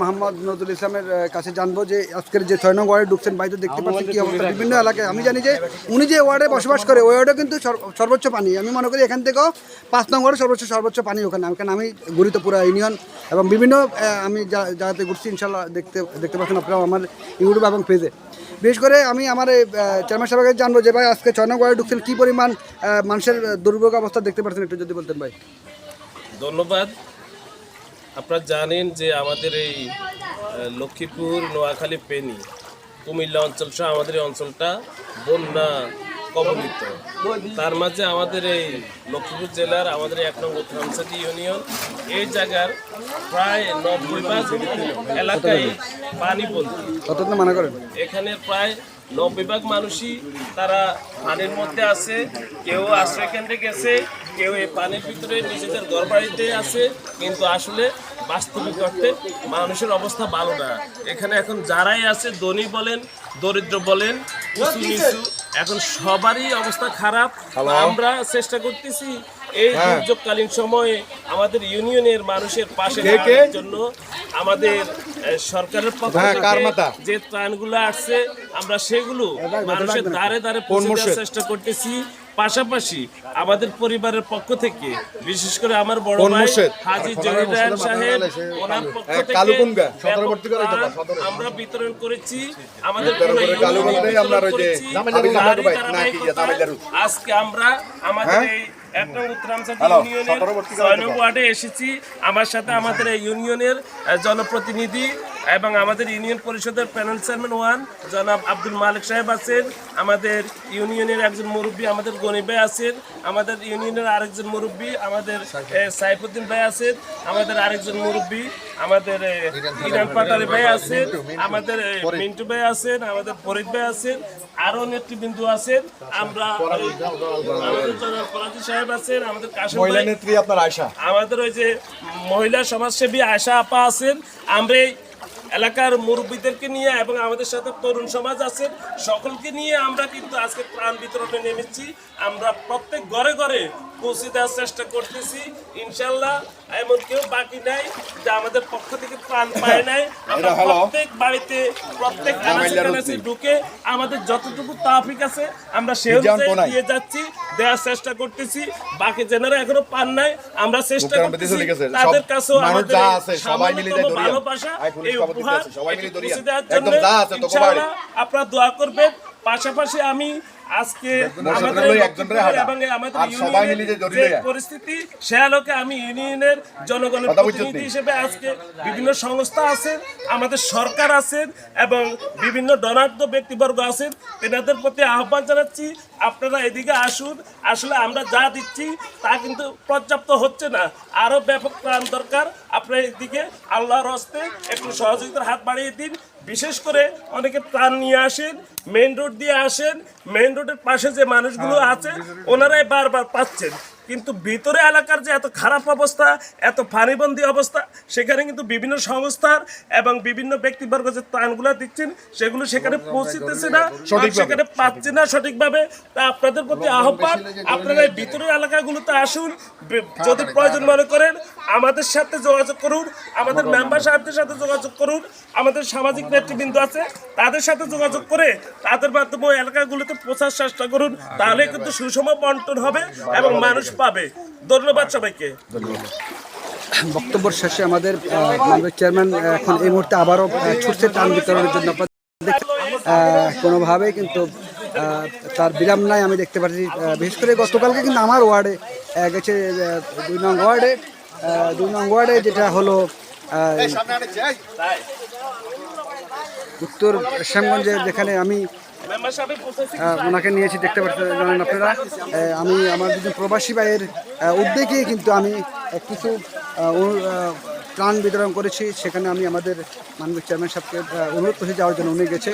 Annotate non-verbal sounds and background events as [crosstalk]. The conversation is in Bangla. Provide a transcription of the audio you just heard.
মোহাম্মদ নজরুল ইসলামের কাছে জানব যে আজকের যে ছয় নং ওয়ার্ডে ঢুকছেন বাড়িতে দেখতে পাচ্ছেন কি অবস্থা। বিভিন্ন এলাকায় আমি জানি যে উনি যে ওয়ার্ডে বসবাস করে ওই ওয়ার্ডে কিন্তু সর- সর্বোচ্চ পানি। আমি মনে করি এখান থেকেও পাঁচ নং ওয়ার্ডে সর্বোচ্চ সর্বোচ্চ পানি ওখানে। কারণ আমি গুরুত্বপুরা ইউনিয়ন এবং বিভিন্ন আমি যা- জায়গাতে ঘুরছি ইনশাল্লাহ দেখতে দেখতে পাচ্ছেন আপনারা আমার ইউটিউব এবং পেজে। বিশেষ করে আমি আমার এই চেয়ারম্যান সাহেবকে জানব যে ভাই আজকে ছয় নং ওয়ার্ডে ঢুকছেন কী পরিমাণ মানুষের দুর্ভোগ অবস্থা দেখতে পাচ্ছেন একটু যদি বলতেন ভাই। ধন্যবাদ। আপনারা জানেন যে আমাদের এই লক্ষ্মীপুর নোয়াখালী পেনি কুমিল্লা অঞ্চল সহ আমাদের এই অঞ্চলটা বন্যা কবলিত। তার মাঝে আমাদের এই লক্ষ্মীপুর জেলার আমাদের এক নম্বর ইউনিয়ন এই জায়গার প্রায় নব্বই ভাগ এলাকায় পানি বন্দি। ততক্ষণ করেন? এখানে প্রায় নব্বই ভাগ মানুষই তারা পানির মধ্যে আছে কেউ আশ্রয় কেন্দ্রে গেছে কেউ এই পানির ভিতরে নিজেদের ঘর বাড়িতে আছে কিন্তু আসলে বাস্তবিক অর্থে মানুষের অবস্থা ভালো না। এখানে এখন যারাই আছে ধনী বলেন দরিদ্র বলেন উঁচু নিচু এখন সবারই অবস্থা খারাপ। আমরা চেষ্টা করতেছি এই দুর্যোগকালীন সময়ে আমাদের ইউনিয়নের মানুষের পাশে দাঁড়ানোর জন্য আমাদের সরকারের পক্ষ থেকে যে ত্রাণগুলো আসছে আমরা সেগুলো মানুষের দ্বারে দ্বারে পৌঁছে চেষ্টা করতেছি। পাশাপাশি আমাদের পরিবারের পক্ষ থেকে বিশেষ করে আমার বড় ভাই হাজি জহির সাহেব ওনার পক্ষ থেকে আমরা বিতরণ করেছি আমাদের আজকে আমরা আমাদের এই এক ইউনিয়নের ছয় নং ওয়ার্ডে এসেছি। আমার সাথে আমাদের এই ইউনিয়নের জনপ্রতিনিধি এবং আমাদের ইউনিয়ন পরিষদের প্যানেল চেয়ারম্যান ওয়ান জনাব আব্দুল মালিক সাহেব আছেন। আমাদের ইউনিয়নের একজন মুরব্বী আমাদের গণিব ভাই আছেন। আমাদের ইউনিয়নের আরেকজন মুরব্বী আমাদের সাইফুদ্দিন। ভাই আছেন। আমাদের আরেকজন মুরব্বী আমাদের ইরান পাটারি ভাই আছেন। আমাদের মিন্টু ভাই আছেন আমাদের ফরিদ ভাই আছেন। আরও নেতৃবৃন্দ আছেন। আমরা এই, আমাদের ফরাজি সাহেব আছেন আমাদের কাশিম ভাই। নেত্রী আপনার আয়সা আমাদের ওই যে মহিলা সমাজসেবী আয়সা আপা আছেন। আমরা এই এলাকার মুরব্বীদেরকে নিয়ে এবং আমাদের সাথে তরুণ সমাজ আছে, সকলকে নিয়ে আমরা কিন্তু আজকে প্রাণ বিতরণে নেমেছি। আমরা প্রত্যেক ঘরে ঘরে পৌঁছে দেওয়ার চেষ্টা করতেছি ইনশাল্লাহ। এমন কেউ বাকি নাই যে আমাদের পক্ষ থেকে ত্রাণ পায় নাই। [laughs] আমরা প্রত্যেক বাড়িতে প্রত্যেক আনাচে ঢুকে আমাদের যতটুকু তাফিক আছে আমরা সে অনুযায়ী দিয়ে যাচ্ছি দেওয়ার চেষ্টা করতেছি। বাকি জেনারা এখনও পান নাই আমরা চেষ্টা করতেছি তাদের কাছেও আমাদের সবাই মিলে ভালোবাসা এই উপহার। পৌঁছে দেওয়ার জন্য আপনারা দোয়া করবেন পাশাপাশি আমি আজকে। পরিস্থিতি সে আলোকে আমি ইউনিয়নের জনগণের প্রতিনিধি হিসেবে আজকে বিভিন্ন সংস্থা আছেন আমাদের সরকার আছেন এবং বিভিন্ন ডনার্থ ব্যক্তিবর্গ আছেন তেনাদের প্রতি আহ্বান জানাচ্ছি আপনারা এদিকে আসুন। আসলে আমরা যা দিচ্ছি তা কিন্তু পর্যাপ্ত হচ্ছে না। আরও ব্যাপক প্রাণ দরকার। আপনারা এদিকে আল্লাহর হস্তে একটু সহযোগিতার হাত বাড়িয়ে দিন। বিশেষ করে অনেকে ত্রাণ নিয়ে আসেন মেন রোড দিয়ে আসেন মেন রোডের পাশে যে মানুষগুলো আছে ওনারাই বারবার পাচ্ছেন। কিন্তু ভিতরে এলাকার যে এত খারাপ অবস্থা এত পানিবন্দি অবস্থা সেখানে কিন্তু বিভিন্ন সংস্থার এবং বিভিন্ন ব্যক্তিবর্গ যে ত্রাণগুলো দিচ্ছেন সেগুলো সেখানে পৌঁছিতেছে না সেখানে পাচ্ছে না সঠিকভাবে। তা আপনাদের প্রতি আহ্বান আপনারা এই ভিতরের এলাকাগুলোতে আসুন যদি প্রয়োজন মনে করেন আমাদের সাথে যোগাযোগ করুন আমাদের মেম্বার সাহেবদের সাথে যোগাযোগ করুন আমাদের সামাজিক নেতৃবৃন্দ আছে তাদের সাথে যোগাযোগ করে তাদের মাধ্যমে ওই এলাকাগুলোতে পৌঁছার চেষ্টা করুন তাহলে কিন্তু সুষম বন্টন হবে এবং মানুষ পাবে। ধন্যবাদ সবাইকে। বক্তব্য শেষে আমাদের চেয়ারম্যান এখন এই মুহূর্তে আবারও ছুটছে ত্রাণ বিতরণের জন্য। কোনোভাবে কিন্তু তার বিরাম নাই। আমি দেখতে পাচ্ছি বিশেষ করে গতকালকে কিন্তু আমার ওয়ার্ডে গেছে দুই নং ওয়ার্ডে দুই নং ওয়ার্ডে যেটা হলো উত্তর শ্যামগঞ্জের যেখানে আমি ওনাকে নিয়েছি, দেখতে পাচ্ছেন, জানেন আপনারা? আমি আমার দুজন প্রবাসী ভাইয়ের উদ্যোগে কিন্তু আমি কিছু প্রাণ ত্রাণ বিতরণ করেছি। সেখানে আমি আমাদের মানবিক চেয়ারম্যান সাহেবকে অনুরোধ করে যাওয়ার জন্য উনি গেছে।